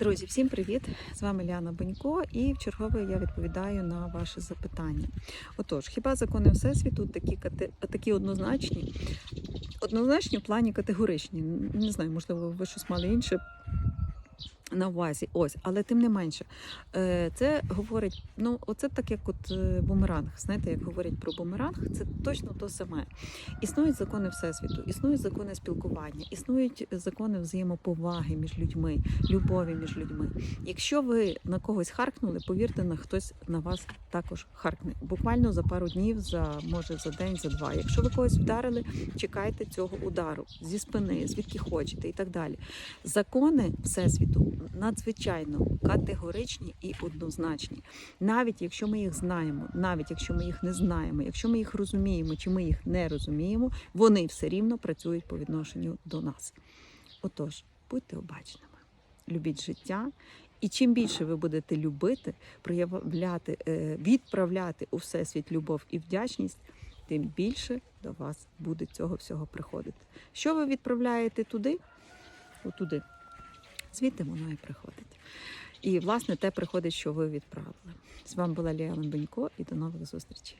Друзі, всім привіт! З вами Ліана Бонько, і в чергове я відповідаю на ваші запитання. Отож, хіба закони Всесвіту такі, такі однозначні? Однозначні в плані категоричні. Не знаю, можливо, ви щось мали інше на увазі. Ось, але тим не менше, е, це говорить, ну, оце так, як от е, бумеранг. Знаєте, як говорять про бумеранг, це точно то саме. Існують закони Всесвіту, існують закони спілкування, існують закони взаємоповаги між людьми, любові між людьми. Якщо ви на когось харкнули, повірте, на хтось на вас також харкне. Буквально за пару днів, за може за день, за два. Якщо ви когось вдарили, чекайте цього удару зі спини, звідки хочете, і так далі. Закони Всесвіту надзвичайно категоричні і однозначні. Навіть якщо ми їх знаємо, навіть якщо ми їх не знаємо, якщо ми їх розуміємо чи ми їх не розуміємо, вони все рівно працюють по відношенню до нас. Отож, будьте обачними, любіть життя. І чим більше ви будете любити, проявляти, е, відправляти у всесвіт любов і вдячність, тим більше до вас буде цього всього приходити. Що ви відправляєте туди? Отуди. Звідти воно і приходить. І, власне, те приходить, що ви відправили. З вами була Ліана Бенько і до нових зустрічей.